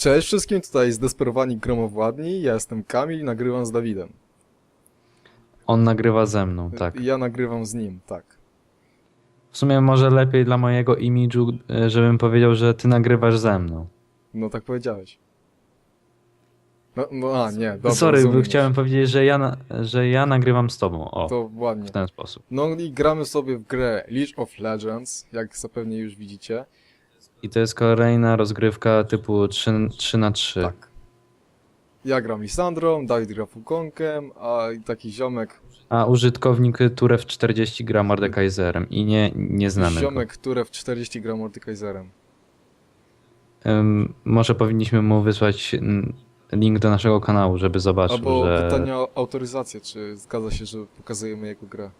Cześć wszystkim, tutaj zdesperowani gromowładni, ja jestem Kamil i nagrywam z Dawidem. On nagrywa ze mną, tak. I ja nagrywam z nim, tak. W sumie może lepiej dla mojego imidżu, żebym powiedział, że ty nagrywasz ze mną. No tak powiedziałeś. No, no a, nie, dobra, Sorry, już. chciałem powiedzieć, że ja, na, że ja nagrywam z tobą. O, To ładnie. w ten sposób. No i gramy sobie w grę League of Legends, jak zapewne już widzicie. I to jest kolejna rozgrywka typu 3, 3 na 3 Tak. Ja gram Lisandrą, Dawid gra Fukonkiem, a taki ziomek, A użytkownik Turew 40 gra Mordekaiserem i nie, nie znamy ziomek, który w 40 gra Mordekaiserem. go. Ym, może powinniśmy mu wysłać mm, link do naszego kanału, żeby zobaczył, Albo że... pytanie o autoryzację, czy zgadza się, że pokazujemy jego grę.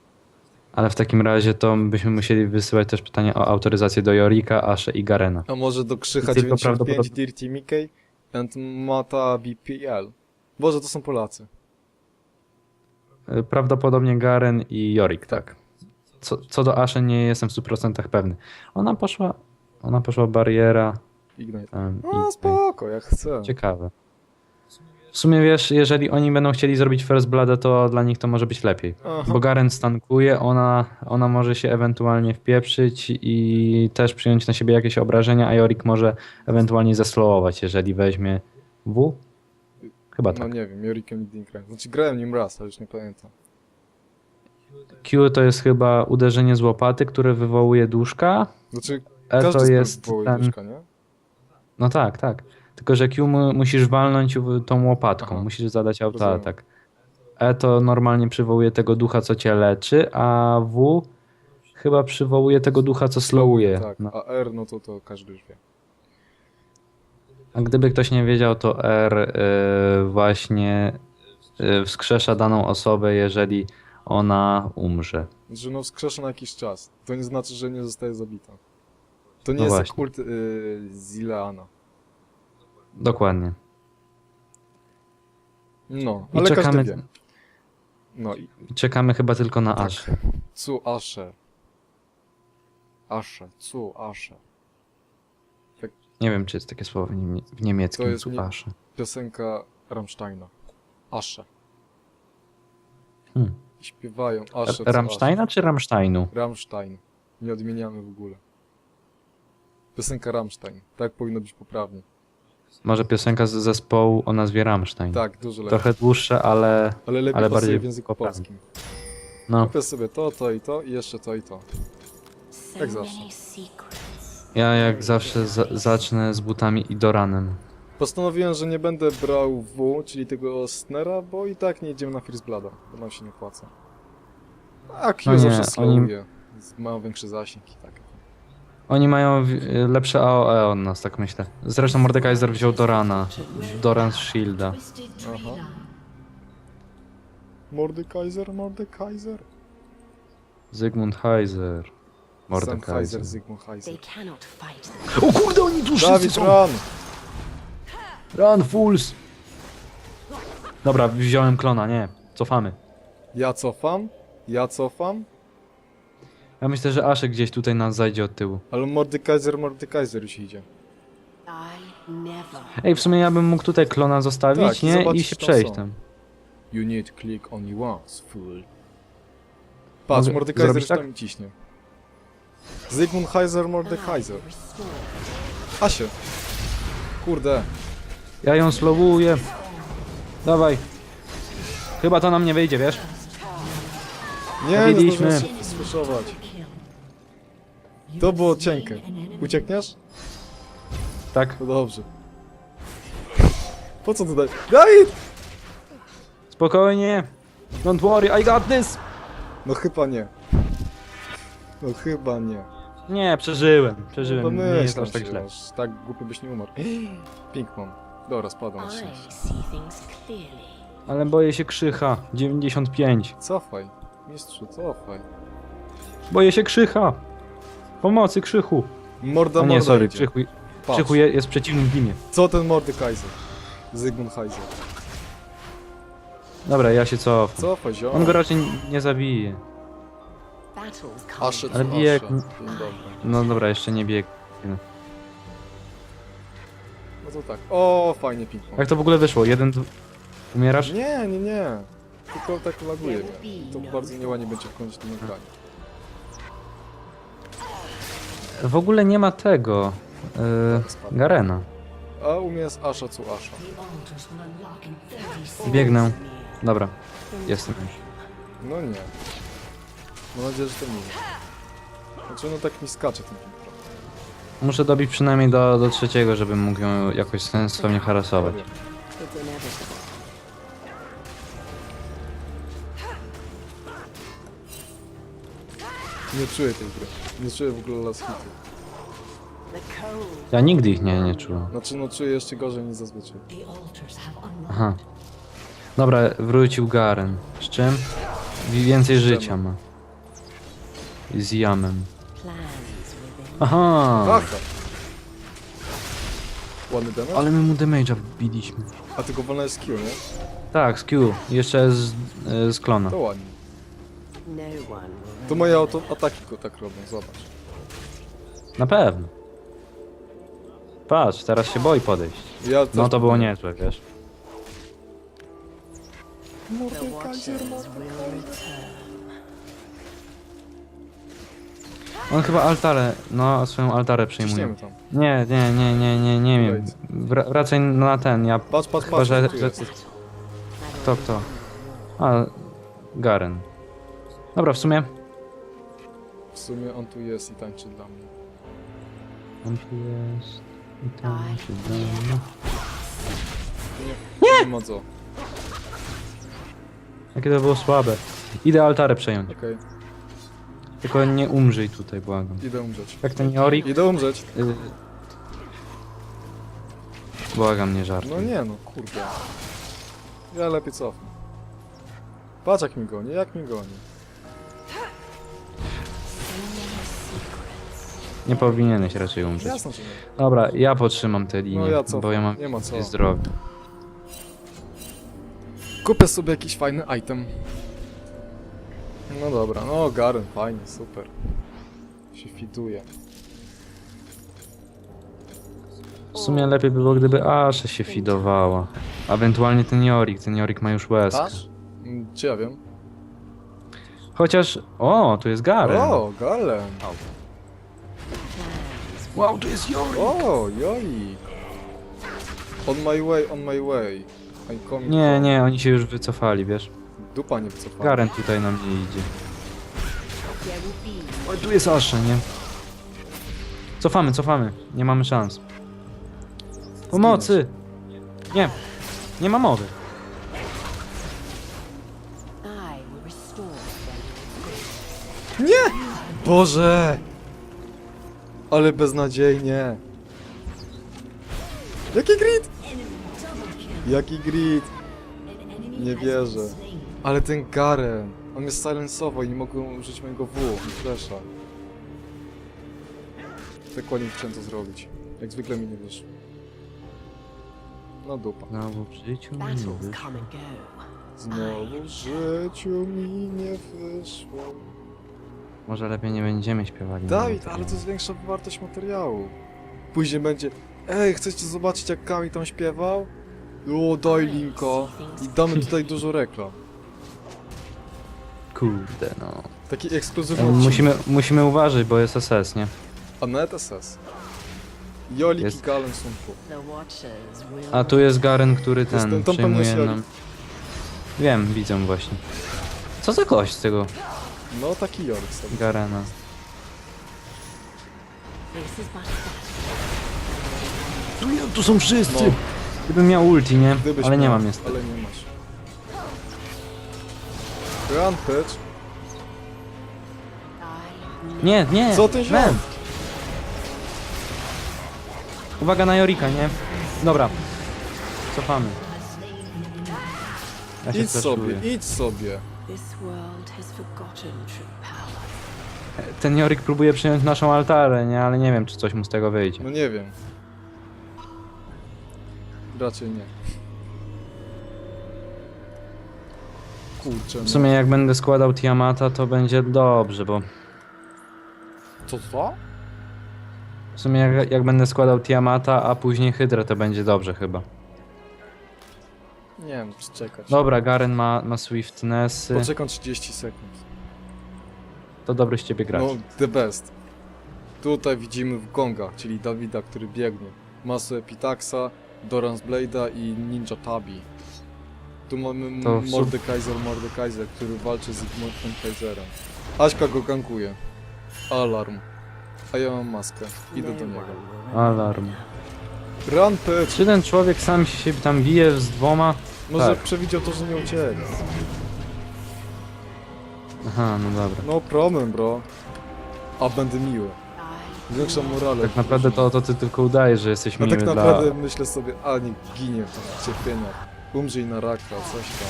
Ale w takim razie to byśmy musieli wysyłać też pytanie o autoryzację do Jorika, Ashe i Garena. A może do Krzycha Tylko 95, prawdopodobnie- Dirty Mickey and Mata BPL. Boże, to są Polacy. Y, Prawdopodobnie Garen i Jorik, tak. Tak. Co, co do Ashe nie jestem w 100% pewny. Ona poszła, ona poszła bariera. Ignite. No spoko, jak chcę. Ciekawe. W sumie wiesz, jeżeli oni będą chcieli zrobić First Blood, to dla nich to może być lepiej. Aha. Bo Garen stankuje, ona, ona może się ewentualnie wpieprzyć i też przyjąć na siebie jakieś obrażenia, a Jorik może ewentualnie zeslowować, jeżeli weźmie W? Chyba No tak. nie wiem, Jorikiem nigdy nie grałem. Znaczy grałem nim raz, ale już nie pamiętam. Q to jest chyba uderzenie z łopaty, które wywołuje duszka. Znaczy, E każdy to z jest ten... duszka, nie? No tak, tak. Tylko, że Q mu, musisz walnąć tą łopatką, Aha. musisz zadać autoatak. E to normalnie przywołuje tego ducha, co cię leczy, a W chyba przywołuje tego ducha, co slowuje. Tak, No. a R, no to to każdy już wie. A gdyby ktoś nie wiedział, to R y, właśnie y, wskrzesza daną osobę, jeżeli ona umrze. Że no wskrzesza na jakiś czas. To nie znaczy, że nie zostaje zabita. To nie No jest właśnie. kult y, Zileana. Dokładnie. No, I ale czekamy, każdy wie. No i czekamy chyba tylko na Tak. Ash. Cu Asher. Asher, Cu Asher. Nie wiem, czy jest takie słowo w, niemie- w niemieckim, To jest zu nie- Ash. Piosenka Rammsteina. Asher. Hmm. Śpiewają Asher. R- Rammsteina czy Rammsteinu? Rammstein. Nie odmieniamy w ogóle. Piosenka Rammstein. Tak powinno być poprawnie. Może piosenka z zespołu o nazwie Rammstein. Tak, dużo lepiej. Trochę dłuższe, ale Ale lepiej ale bardziej w języku poprawnie. polskim. no. Kupię sobie to, to i to i jeszcze to i to. Jak zawsze. Ja jak zawsze za zacznę z butami i Doranem. Postanowiłem, że nie będę brał W, czyli tego Snera, bo i tak nie idziemy na First Blooda, bo nam się nie opłaca. A Q No nie, zawsze oni- slowuje, więc mają większy zasięg i tak. Oni mają w- lepsze AOE od nas, tak myślę. Zresztą Mordekaiser wziął Dorana. Doran z Shielda. Mordekaiser, Mordekaiser. Zygmunt Heiser. Mordekaiser. Zygmunt Heiser. They cannot fight them. O kurde, oni tu Dawid, run! Run, fools! Dobra, wziąłem klona, nie. Cofamy. Ja cofam, ja cofam, Ja myślę, że Aszek gdzieś tutaj nas zajdzie od tyłu. ale Mordekaiser, Mordekaiser już idzie. Ej, w sumie ja bym mógł tutaj klona zostawić, Tak, i nie? zobaczyć, I się tam przejść są. tam. You need click only once, fool. Patrz, Mogę Mordekaiser zrobić już tak? tam ciśnie. Zygmunt Heiser, Mordekaiser. Asie. Kurde. Ja ją slowuję. Dawaj. Chyba to nam nie wyjdzie, wiesz? Nie, nie Zabiliśmy. zdążyłem się sfuszować. To było cienkie. Uciekniesz? Tak. No dobrze. Po co tutaj? Dawid! Spokojnie. Don't worry, I got this. No chyba nie. No chyba nie. Nie, przeżyłem. Przeżyłem. Nie jest aż tak źle. aż tak głupio byś nie umarł. Pinkman. Dobra, spadam na I szczęście. see things clearly. Ale boję się krzycha. 95. Cofaj. Mistrzu, cofaj. Boję się krzycha. Pomocy krzychu. Morda, O nie, morda sorry, idzie. krzychu, Patrz. krzychu je- jest w przeciwnym teamie. Co ten Mordekaiser? Zygmunt Heiser. Dobra, ja się cofam. Ziom. On go raczej nie zabije. Battles come. Asze, Ale co bije- Asze. Dzień dobry. No dobra, jeszcze nie bieg. No to tak. O, fajnie ping-pong. Jak to w ogóle wyszło? Jeden... d- Umierasz? Nie, nie, nie. Tylko tak laguje mnie. To bardzo nieładnie będzie wchodzić tym ekranie. W ogóle nie ma tego... Yy, Garena. A u mnie jest Asha co Asha. Biegnę. Dobra, jestem. No nie. Mam nadzieję, że to minie. Znaczy no tak mi skacze ten. Muszę dobić przynajmniej do, do trzeciego, żebym mógł ją jakoś sensownie harasować. Prawie. It's inevitable. Nie czuję tej gry. Nie czuję w ogóle last hitu. The cold. Ja nigdy ich nie, nie czułem. Znaczy no czuję jeszcze gorzej niż zazwyczaj. The altars have unlocked. Aha. Dobra, wrócił Garen. Z czym? Wi- Więcej życia ma. I z jamem. Plans within. Aha! Aha! Ładny damage? Ale my mu damage'a wbiliśmy. A tylko wolna jest skill, nie? Tak, z Q. Jeszcze z, e, z klona. To ładnie. No To moje auto ataki go tak robią, zobacz. Na pewno. Patrz, teraz się boi podejść. Ja też No to było niezłe, wiesz. On chyba altarę, no swoją altarę. Ciśniemy tam. Nie, nie, nie, nie, nie, nie wiem. Wra wracaj na ten, ja Patrz, patrz, chyba, patrz, że... tu że jest. kto, kto? A, Garen. Dobra, w sumie... W sumie on tu jest i tańczy dla mnie. On tu jest... I Aj. się da- Nie! Nie ma co. Jakie to było słabe. Idę altarę przejąć. Okej, Tylko nie umrzyj tutaj, błagam. idę umrzeć. Jak ten Jorik? Idę umrzeć. Y... Błagam, nie żart. No nie no, kurde. Ja lepiej cofnę. Patrz jak mi goni, jak mi goni. Nie powinieneś raczej umrzeć. Że nie. Dobra, ja potrzymam tę linię, No ja cofam, bo ja mam nie ma co. zdrowie. Kupię sobie jakiś fajny item. No dobra, no Garen, fajnie, super. Się fituje. W sumie lepiej by było, gdyby Asha się fidowała. Ewentualnie ten Jorik, ten Jorik ma już łezkę. Aż? Mm, Czy ja wiem? Chociaż... O, tu jest Garen. O, Galen. Wow, tu jest Jorik. O, joj. On my way, on my way. Nie, nie, oni się już wycofali, wiesz. Dupa nie wycofała. Garen tutaj na mnie idzie. Oj, tu jest Asha, nie? Cofamy, cofamy. Nie mamy szans. Pomocy! Nie, nie ma mowy. I will restore them. Boże! Ale beznadziejnie. Jaki grid? Jaki grid? Nie wierzę. Ale ten Garen. On mnie silensował i nie mogłem użyć mojego W i flesza. Tak ładnie chciałem to zrobić. Jak zwykle mi nie wyszło. No dupa. Znowu w życiu mi nie Battles wyszło. come and go. Znowu w życiu mi nie wyszło. Może lepiej nie będziemy śpiewali. Dawid, ale to zwiększa wartość materiału. Później będzie, ej, chcecie zobaczyć jak Kami tam śpiewał? O, daj linko. I damy tutaj dużo reklam. Kurde, no. Taki ekskluzywny odcinek. Musimy, musimy uważać, bo jest SS, nie? A net SS. Jolik Jest. i Galen są tu. A tu jest Garen, który ten- ten tam przejmuje nam... Wiem, widzę właśnie. Co za gość z tego No taki Jolik sobie. Garena? A battle. Tu, tu są wszyscy! No. Gdybym miał ulti, nie? Gdybyś Ale nie miał, mam niestety. Ale nie masz. Rampage? Nie, nie! Co ty Man. ziom? Uwaga na Jorika, nie? Dobra. Cofamy. Ja się Idź sobie, idź sobie. This world Ten Jorik próbuje przyjąć naszą altarę, nie? Ale nie wiem, czy coś mu z tego wyjdzie. No nie wiem. Raczej nie. Kurczę, no. W sumie jak będę składał Tiamata, to będzie dobrze, bo Co to? W sumie jak, jak będę składał Tiamata, a później Hydrę, to będzie dobrze chyba. Nie wiem, czekać. Dobra, Garen ma, ma Swiftnessy. Poczekam 30 sekund. To dobry z ciebie gracz. No, the best. Tutaj widzimy Gonga, czyli Dawida, który biegnie. Masu Epitaxa, Doran's Blade'a i Ninja Tabi. Tu mamy M- To w sum- Mordekaiser Mordekaiser, który walczy z Igmortem Kaiserem. Aśka go gankuje. Alarm. A ja mam maskę. Idę do niego. Alarm. Rampage! Czy ten człowiek sam się tam bije z dwoma? Może Tak. przewidział to, że nie ucieknie. Aha, no dobra. No problem, bro. A będę miły. I Większa morale. Tak naprawdę to, to ty tylko udajesz, że jesteś No miły tak dla... naprawdę myślę sobie, a nie ginie w tych cierpieniach. Umrzyj na raka, coś tam.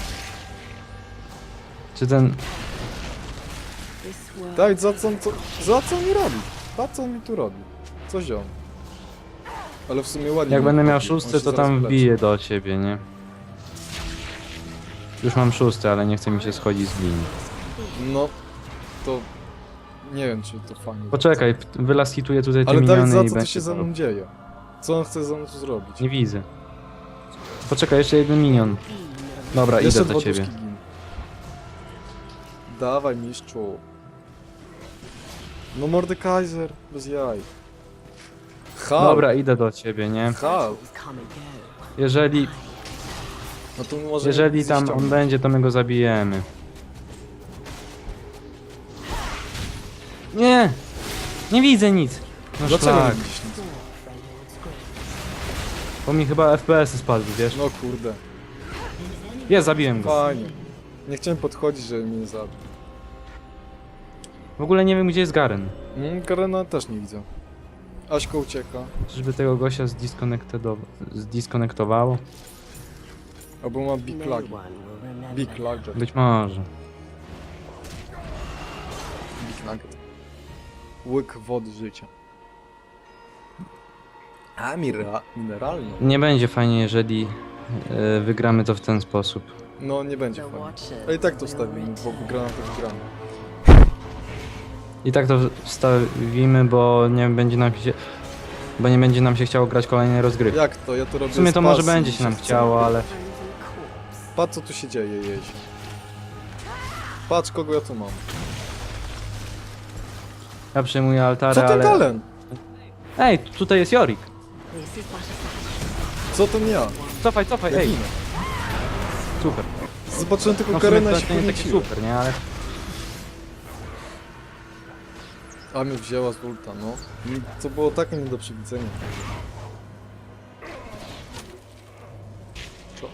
Czy ten... Tak, za co, on co, za co on mi robi? Za co on mi tu robi? Coś on. Ale w sumie ładnie. Jak mi będę miał robi. On szósty, się to zaraz tam wyleczy. wbiję do ciebie, nie? Już mam szósty, ale nie chce mi się schodzić z linii. No, to... Nie wiem, czy to fajnie. Poczekaj, p- wylaskituję tutaj te Ale miniony za i co to będzie się ze mną dzieje? Co on chce ze mną tu zrobić? Nie widzę. Poczekaj, jeszcze jeden minion. Dobra, Jeszcze idę do ciebie. duszki. Dawaj, mistrzu. No Mordekaiser, bez jaj. Hal. Dobra, idę do ciebie, nie? Hal. Jeżeli, No może jeżeli tam on będzie, to my go zabijemy. Nie! Nie widzę nic! No Dlaczego szlak, nie widzisz nic? bo mi chyba FPS-y spadły, wiesz? No kurde, Jest, zabiłem go. fajnie. Nie chciałem podchodzić, żeby mnie nie zabił. W ogóle nie wiem, gdzie jest Garen. Mm, Karena też nie widzę. Aśka ucieka. Czyżby tego gościa zdiskonektowa- zdiskonektowało? Albo ma big remember. Big lag. Być może. Big nugget. Łyk wody życia. A, mira, mineralny. Nie będzie fajnie, jeżeli e, wygramy to w ten sposób. No, nie będzie fajnie. Watchers A i tak to will wstawimy, bo to wygrana. I tak to wstawimy, bo nie będzie nam się... Bo nie będzie nam się chciało grać kolejnej rozgrywki. Jak to? Ja to robię W sumie z to może pasji, będzie się nam chce. chciało, ale... Patrz co tu się dzieje, jeździ. Patrz kogo ja tu mam. Ja przejmuję altary, Co ten ale... Galen? Ej, tutaj jest Jorik. Co ten ja? Cofaj, cofaj, Ja ej. ginę. Super. Zobaczyłem tylko No w sumie Karena się nie taki podnieciłem. super, nie? Ale... A mnie wzięła z ulta, no. To było takie nie do przewidzenia.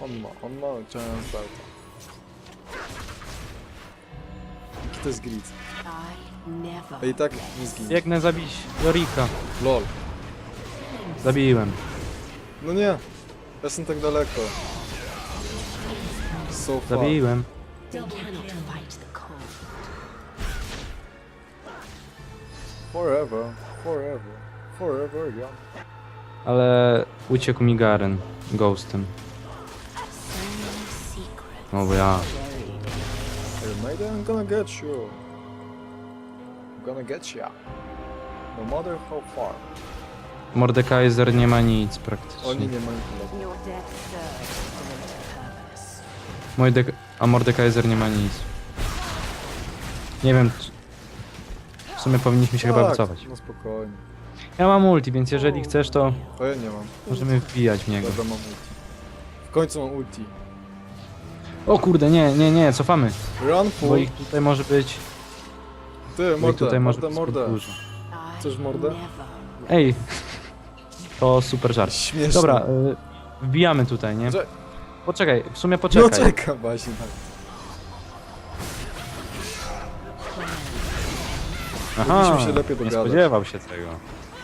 On ma? On ma Giant Belta. Jaki to jest grid? I. A i tak nie zginie. Biegnę zabić Jorika. LOL. Zabiłem. No nie. Ja jestem tak daleko. So far. Zabiłem. Forever. Forever. Forever, yeah. Ale uciekł mi Garen. Ghostem. No bo ja... Iron Maiden, I'm gonna get you. I'm gonna get ya. No matter how far. Mordekaiser nie ma nic praktycznie. Oni nie mają tyle. Your death serves to purpose. Mordek a Mordekaiser nie ma nic. Nie wiem. c- W sumie powinniśmy się chyba Tak, wycofać. No spokojnie. Ja mam ulti, więc jeżeli chcesz, to A ja nie mam. możemy wbijać w niego. Dobra, mam ulti. W końcu mam ulti. O kurde, nie, nie, nie, cofamy. Run Bo full. ich tutaj może być. Ty, Bo ich mordę, tutaj może mordę, być zbyt mordę. dużo. Chcesz mordę? Ej! To super żart. Śmieszne. Dobra, y, wbijamy tutaj, nie? Cze- Poczekaj, w sumie No poczekaj. czekam właśnie tak. Aha, się lepiej nie dogadać. spodziewał się tego.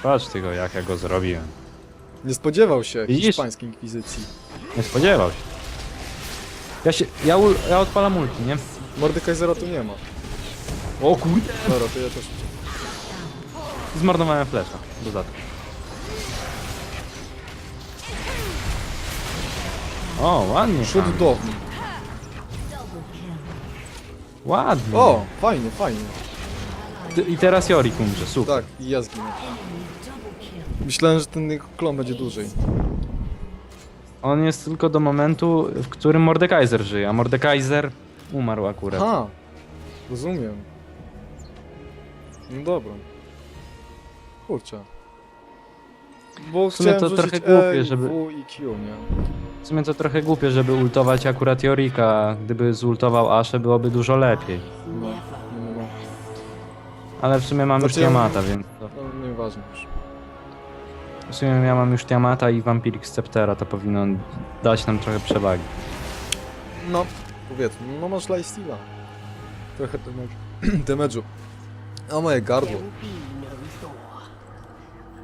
Patrz tego, jak ja go zrobiłem. Nie spodziewał się Widzisz? hiszpańskiej inkwizycji. Nie spodziewał się. Ja się, ja, ul, ja odpalam ulti, nie? Mordekaisera tu nie ma. O kurde! Dobra, to ja też Zmarnowałem flesza, dodatku. O, ładnie. Szut do. Ładnie. O, fajnie, fajnie. Ty- I teraz Jorik umrze, super. Tak, i ja zginę. Myślałem, że ten klon będzie dłużej. On jest tylko do momentu, w którym Mordekaiser żyje, a Mordekaiser umarł akurat. Aha, rozumiem. No dobra. Kurczę. Bo W sumie chciałem to trochę głupie, E, żeby- W i Q, nie? W sumie to trochę głupie, żeby ultować akurat Jorika. Gdyby zultował Ashe, byłoby dużo lepiej. No, no, no. Ale w sumie mam już Znaczy, Tiamata, więc... to- no nieważne już. W sumie ja mam już Tiamata i Vampiric Sceptera, to powinno dać nam trochę przewagi. No, powiedzmy, no masz lifesteala. Trochę damage'u. damage'u. A moje gardło.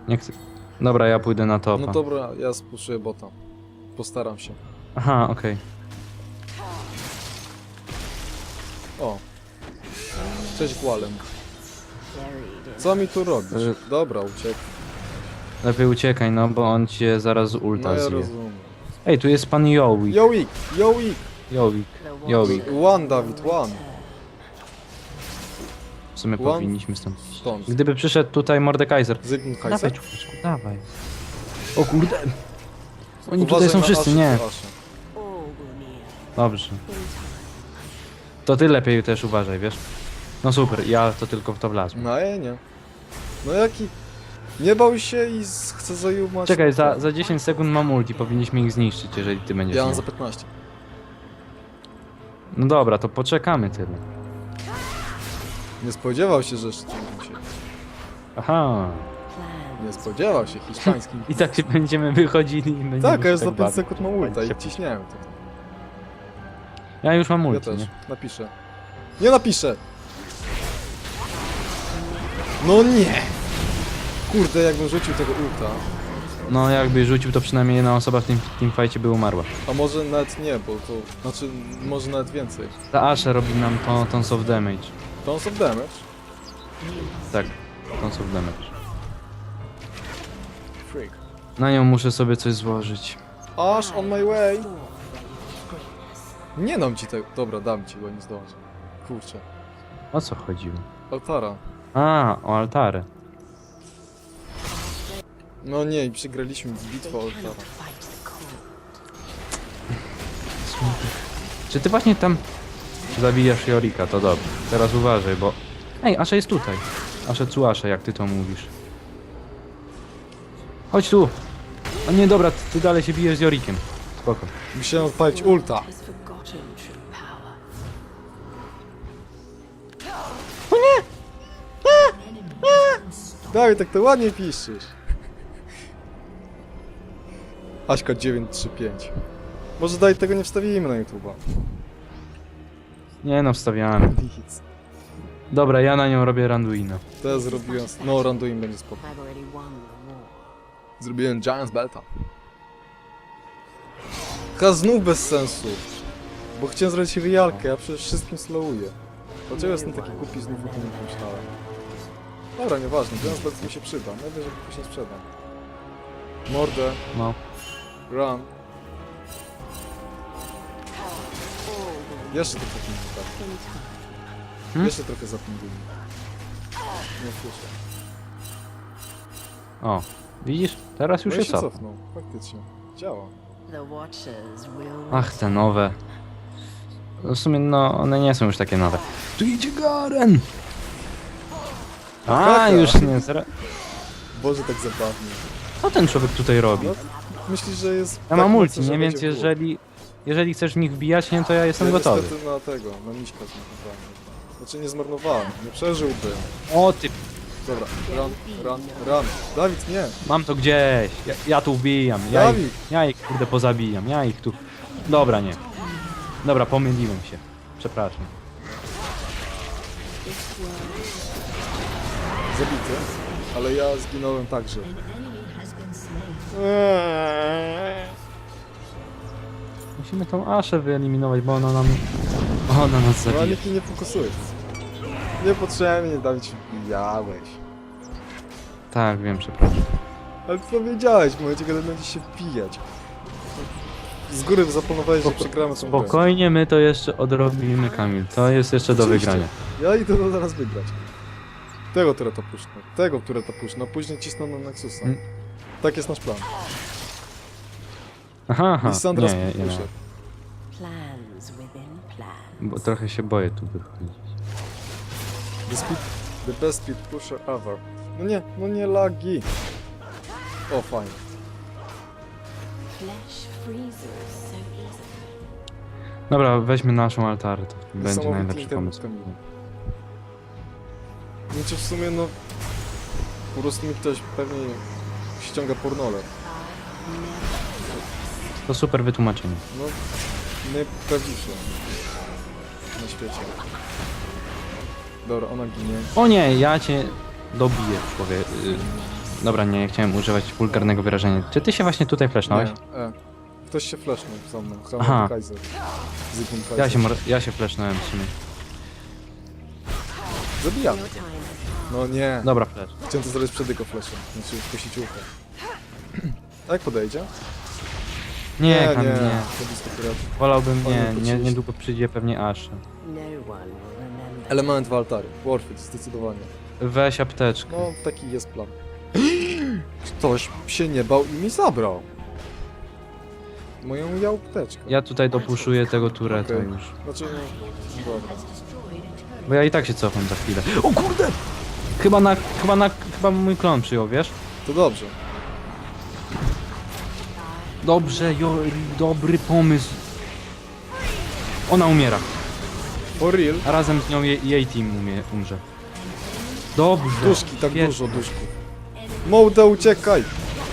Nie chcę... Dobra, ja pójdę na topa. No dobra, ja spuszuję bota. Postaram się. Aha, okej. O. Cześć in Co mi tu robisz? Y- Dobra, uciekł. Lepiej uciekaj, no bo on cię zaraz ulta No ja zje. rozumiem. Ej, tu jest pan Jowick. Joik, Joik. The Jowick. One, Dawid, one. W sumie powinniśmy stąd. Stąd. Gdyby przyszedł tutaj Mordekaiser. Zygmunt Dawaj, człowieku, dawaj. O kurde. Oni Uważaj tutaj są na wszyscy, nie. Dobrze. To ty lepiej też uważaj, wiesz? No super, ja to tylko w to wlazłem. No ja nie. No jaki... Nie bał się i z- chce zajumać... Czekaj, za, za 10 sekund mam ulti, powinniśmy ich zniszczyć, jeżeli ty będziesz Ja mam za 15. No dobra, to poczekamy tyle. Nie spodziewał się, że jeszcze się. Aha. Nie spodziewał się hiszpańskim. I tak się będziemy wychodzili i będziemy Tak, a się już za tak 5 bawić. sekund mam ulta i ciśniałem to. Ja już mam Ja ulti, też. nie? Napiszę. Nie napiszę! No nie! Kurde, jakbym rzucił tego ulta. No jakby rzucił, to przynajmniej jedna osoba w tym teamfightie by umarła. A może nawet nie, bo to... Znaczy, może nawet więcej. Ta Ashe robi nam to, tons of damage. Tons of damage. Tak, tons of damage. Freak. Na nią muszę sobie coś złożyć. Ash on my way! Nie dam ci tego. Dobra, dam ci, bo nie zdążę. Kurczę. O co chodziło? Altara. A, o altary. No nie, i przegraliśmy bitwę o Altara. Czy ty właśnie tam zabijasz Jorika? To dobrze. Teraz uważaj, bo... Ej, Ashe jest tutaj. Ashe cu Ashe, jak ty to mówisz. Chodź tu. O nie, dobra, ty, ty dalej się bijesz z Jorikiem. Spoko. Musiałem odpalić ulta. Dawid, tak to ładnie piszesz. Aśka 935. Może daj tego nie wstawimy na YouTube'a. Nie no, wstawiamy. Nic. Dobra, ja na nią robię Randuina. Teraz zrobiłem... No, Randuin będzie spoko. I've already won the war. Zrobiłem Giants Belta. Chyba znów bez sensu. Bo chciałem zrobić rialkę, a przecież wszystkim slowuję. Dlaczego jestem taki głupi znów o tym nie pomyślałem? Dobra, nieważne, Giants Belt mi się przyda. Najwyżej go później sprzedam. Mordę, No. Run. Jeszcze trochę pingu, tak. Hmm? Jeszcze trochę zapingujmy. Nie słyszę. O, widzisz? Teraz już No i się cofnął, faktycznie. Działa. Ach, te nowe. No W sumie, no, one nie są już takie nowe. Tu idzie Garen! A, już nie zra... Boże, tak zabawnie. Co ten człowiek tutaj robi? No, myślisz, że jest... Ja tak mam mocno, ulti, że nie? Więc będzie jeżeli... Jeżeli chcesz w nich wbijać, nie, to ja jestem ja gotowy. niestety na tego, na miśka zmarnowałem. Znaczy nie zmarnowałem, nie przeżyłbym. O ty, Dobra, run, run, run. Dawid, nie. mam to gdzieś. Ja, ja tu wbijam. Ja Dawid. ich, ja ich kurde pozabijam. Ja ich tu... Dobra, nie. Dobra, pomyliłem się. Przepraszam. Zabity. Ale ja zginąłem także. Musimy tą Aszę wyeliminować, bo ona nam... Ona nas No ale zabije. nikt nie fokusuje. Niepotrzebnie, Dawid, się wbijałeś. Tak, wiem, przepraszam. Ale powiedziałeś w momencie, kiedy będziesz się wbijać. Z góry zaplanowałeś, że Spoko- przegramy tą grę. Spokojnie, my to jeszcze odrobimy, Kamil. To jest jeszcze do Oczywiście. wygrania. Ja idę to zaraz wygrać. Tego, które to puszczę. Tego, które to puszczę. No później cisnę na Nexusa. Mm. Tak jest nasz plan. Aha, aha. Lissandra Nie, nie, nie. Plans within plans. bo trochę się boję tu wychodzić. The speed, the best speed pusher ever. No nie, no nie lagi. O, fajnie. Flesh freezes so easily. Dobra, weźmy naszą altarę, to będzie Niesamowity najlepszy internet pomysł. Kamilu. Znaczy w sumie no... Po prostu mi ktoś pewnie ściąga pornole. To super wytłumaczenie. No, najprawdziwsze na świecie. Dobra, ona ginie. O nie, ja cię dobiję, człowiek. Y, Dobra, nie, chciałem używać wulgarnego wyrażenia. Czy ty się właśnie tutaj flashnąłeś? Nie, e. Ktoś się flashnął za mną. Aha. Hammer Kaiser. Zygmunt Kaiser. Ja się, mor- ja się flashnąłem w sumie. Zabijamy. No nie. Dobra, flash. Chciałem to zrobić przed jego flashem. Znaczy puścić ucho. A jak podejdzie? Nie, nie. Nie. Pirat. Wolałbym, nie, nie, niedługo przyjdzie pewnie Ash. no one will remember. Element w altary. Warfit, zdecydowanie. Weź apteczkę. No, taki jest plan. Ktoś się nie bał i mi zabrał. Moją jałpteczkę. Ja tutaj dopuszuję tego tureta Okej. już. Znaczy, no, dobra. Bo ja i tak się cofam za chwilę. O kurde! Chyba na, chyba na, chyba mój klon przyjął, wiesz? To dobrze. Dobrze, jo, dobry pomysł. Ona umiera, For real. a razem z nią jej, jej team umie, umrze. Dobrze. Duszki, tak dużo duszków. Mołda, uciekaj!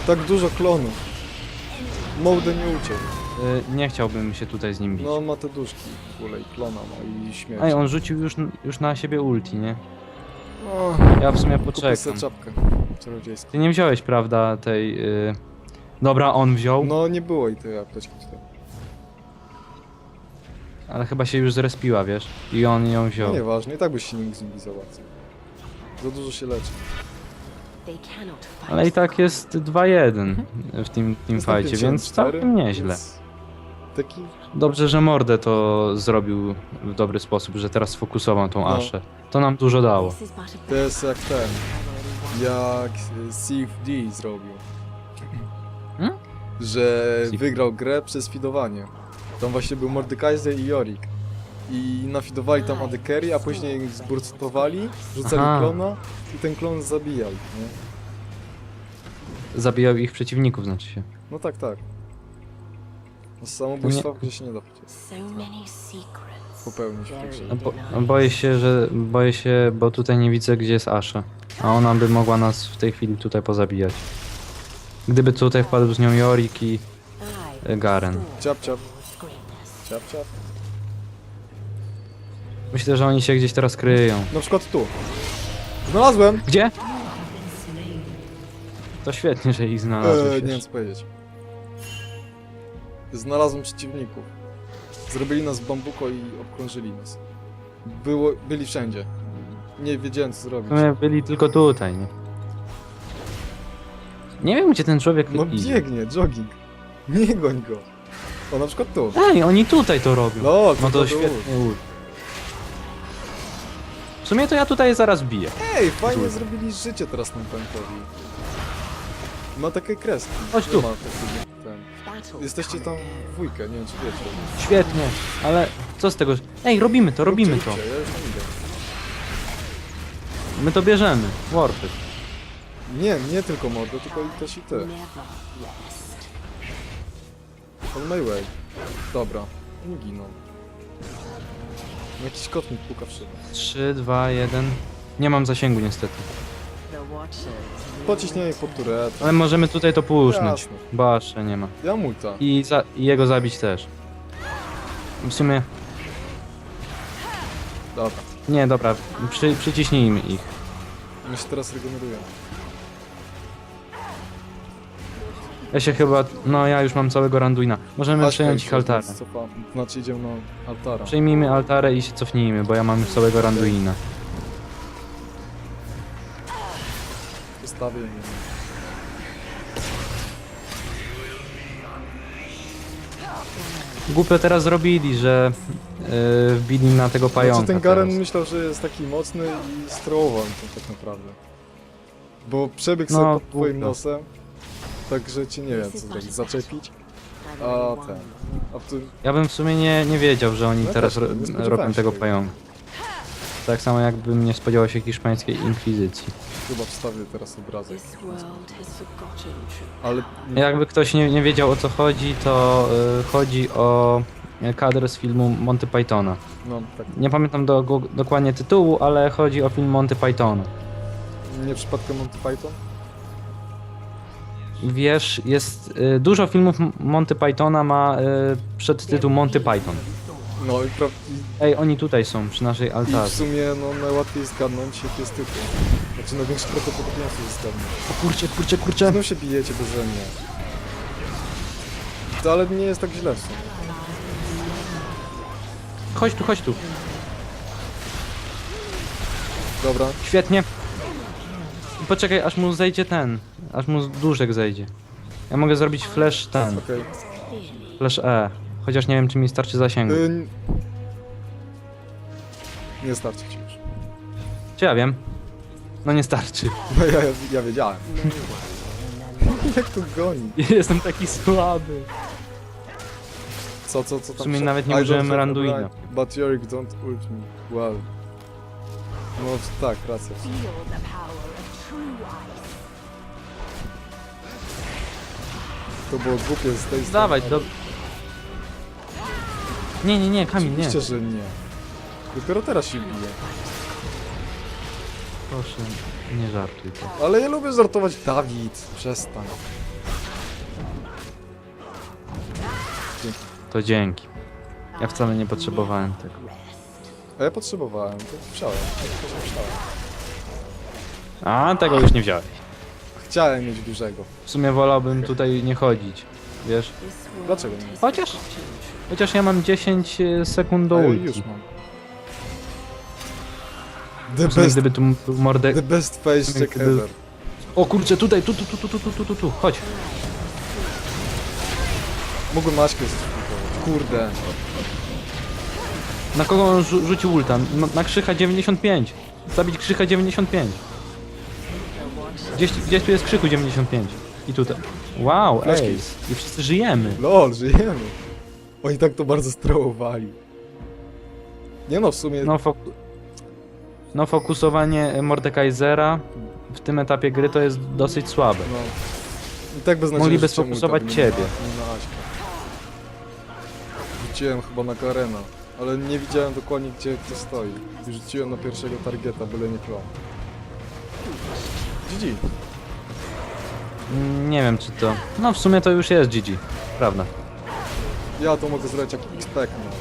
Tak dużo klonów. Mołda nie uciekł. Y, nie chciałbym się tutaj z nim bić. No, on ma te duszki w ogóle i klona ma i śmierć. Ej, on rzucił już, już na siebie ulti, nie? No, Ja w sumie kupię poczekam. sobie czapkę czarodziejską. Ty nie wziąłeś, prawda, tej... Y... Dobra, on wziął, No, nie było i tej apteczki tutaj. ale chyba się już zrespiła, wiesz? I on ją No, wziął. nieważne, i tak byś się nikt z nimi załatwił. Za dużo się leczy. They cannot fight. Ale i tak jest 2-1 w tym teamfightie, Jest więc 54, całkiem nieźle. więc Taki... Dobrze, że Mordę to zrobił w dobry sposób, że teraz sfokusował tą No. Aszę. To nam dużo dało. To jest jak ten, jak Steve D zrobił. Hmm? Że wygrał grę przez fidowanie. Tam właśnie był Mordekaiser i Yorick. I nafidowali tam Adekery, a później zburstowali, rzucali Aha. klona i ten klon zabijał, nie? Zabijał ich przeciwników, znaczy się. No tak, tak. No, Z samobójstwa gdzie się nie da popełnić. No, bo, boję się, że boję się, bo tutaj nie widzę gdzie jest Asha. A ona by mogła nas w tej chwili tutaj pozabijać. Gdyby tutaj wpadł z nią Jorik i Garen. Ciap, ciap, ciap, ciap. Myślę, że oni się gdzieś teraz kryją. Na przykład tu. Znalazłem! Gdzie? To świetnie, że ich znalazłeś. Eee, nie wiem co powiedzieć. Znalazłem przeciwników. Zrobili nas w bambuko i obkrążyli nas. Było, byli wszędzie. Nie wiedziałem co zrobić. Sumie byli tylko tutaj, nie? Nie wiem, gdzie ten człowiek No idzie. biegnie, jogging. Nie goń go. O, na przykład tu. Ej, oni tutaj to robią. No, No to to świetnie. W sumie to ja tutaj zaraz biję. Ej, fajnie zrobili życie teraz tym pękowi. Ma takie kreski. Chodź Nie tu. Ma ten. Jesteście tam w dwójkę, nie wiem czy wiecie. Świetnie, ale co z tego? Ej, robimy to, robimy Róbcie, to. róbcie, Ja już tam idę. My to bierzemy. Warfy. Nie, nie tylko mordo, tylko i też i ty. On my way. Dobra, nie giną. Jakiś kot mi puka w szybę. 3, 2, 1. Nie mam zasięgu niestety. The Watchers Pod turet. Ale możemy tutaj to pusznąć. Jasne. Bo aż nie ma. Ja multa. I, za, I jego zabić też. W sumie. Dobra. Nie, dobra. Przy, przyciśnijmy ich. My się teraz regenerujemy. Ja się chyba. No ja już mam całego Randuina. Możemy przejąć ich altarę. nas cofa. Znaczy idziemy na altara. Przejmijmy altarę i się cofnijmy, bo ja mam już całego Randuina. Postawię. nie wiem. Głupio teraz zrobili, że yy, wbili na tego pająka. Znaczy ten Garen teraz. myślał, że jest taki mocny i sterował to tak naprawdę. Bo przebiegł No, sobie pod twoim głupio. nosem Także ci nie wiem co zrobić. Zaczepić? A ten. A tu Ja bym w sumie nie, nie wiedział, że oni No teraz też, ro, spodziewałem robią się tego tego. pająka. Tak samo jakbym nie spodziewał się hiszpańskiej inkwizycji. chyba wstawię teraz obrazek. This world has forgotten true Ale Jakby ktoś nie, nie wiedział o co chodzi, to y, chodzi o kadr z filmu Monty Pythona. no tak. Nie pamiętam do, go- dokładnie tytułu, ale chodzi o film Monty Pythona. Nie przypadkiem Monty Python? Wiesz, jest y, dużo filmów M- Monty Pythona ma y, przedtytuł Monty Python. No i, pra- Ej, oni tutaj są, przy naszej i, w altarze. sumie no najłatwiej zgadnąć jaki jest tytuł. Znaczy największe prawdopodobieństwo jest zgadnąć. O kurczę, kurczę, kurczę. Znów się bijecie beze mnie. To ale nie jest tak źle w sumie. Chodź tu, chodź tu. Dobra, Świetnie. Poczekaj, aż mu zejdzie ten. Aż mu duszek zejdzie. Ja mogę zrobić flash ten. okej. Flash E. Chociaż nie wiem, czy mi starczy zasięgu. Y, Nie starczy ci już. Czy ja wiem? No nie starczy. No ja, ja wiedziałem. Jak to goni? Jestem taki słaby. Co, co, co tam? W sumie prze- nawet nie I don't użyłem have a Randuina. brain, But Yorick don't ult me. Wow. No tak, racja. Feel the power of true ice. To było głupie z tej strony. Dawaj, do... Nie, nie, nie, Kamil, nie. Oczywiście, że nie. Dopiero teraz się bije. Proszę, nie żartuj. tak. Ale ja lubię żartować. Dawid, przestań. To dzięki. Ja wcale nie potrzebowałem tego. A ja potrzebowałem, to się wsiałem. A, tego już nie wziąłeś. Chciałem mieć dużego. W sumie wolałbym tutaj nie chodzić. Wiesz? Dlaczego nie? Chociaż? Chociaż ja mam 10 sekund do A ja ulti. już mam. The best, gdyby tu mordek... the best face check Gdyby- ever. O kurczę, tutaj, tu, tu, tu, tu, tu, tu, tu, tu, tu, chodź. Mógłbym Maćkę zrzutować. Kurde. Na kogo on rzu rzucił ulta? Na, na Krzycha 95. Zabić Krzycha 95. Gdzieś, gdzieś tu jest Krzychu 95. I tutaj. Wow, Flaszki. ej. I wszyscy żyjemy. Lol, żyjemy. Oni tak to bardzo strołowali. Nie no, w sumie... No, foku no fokusowanie Mordekaisera w tym etapie gry to jest dosyć słabe. No. I tak bez Mogliby sfokusować ciebie. Nie na. Rzuciłem chyba na Karena, ale nie widziałem dokładnie gdzie kto stoi. I rzuciłem na pierwszego targeta, byle nie klon. GG. Mm, Nie wiem czy to... No w sumie to już jest GG. Prawda. Ja to mogę zrobić jak XP nawet.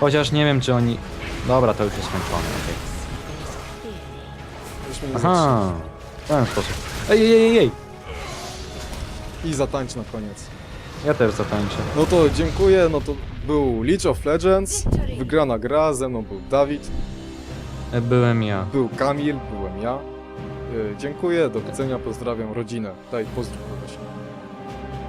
Chociaż nie wiem czy oni... Dobra, to już jest skończone. okej. Już mnie nie Aha. W ten sposób. Ej, ej, ej, ej. I zatańcz na koniec. Ja też zatańczę. No to dziękuję, no to był League of Legends, wygrana gra, ze mną był Dawid, Byłem ja. był Kamil, byłem ja. Yy, dziękuję, do widzenia, pozdrawiam rodzinę. Daj pozdrów kogoś.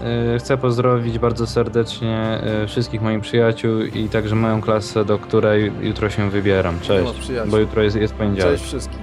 E, Chcę pozdrowić bardzo serdecznie e, wszystkich moich przyjaciół i także moją klasę, do której jutro się wybieram. Cześć. Przyjaciół. Bo jutro jest, jest poniedziałek. Cześć wszystkim.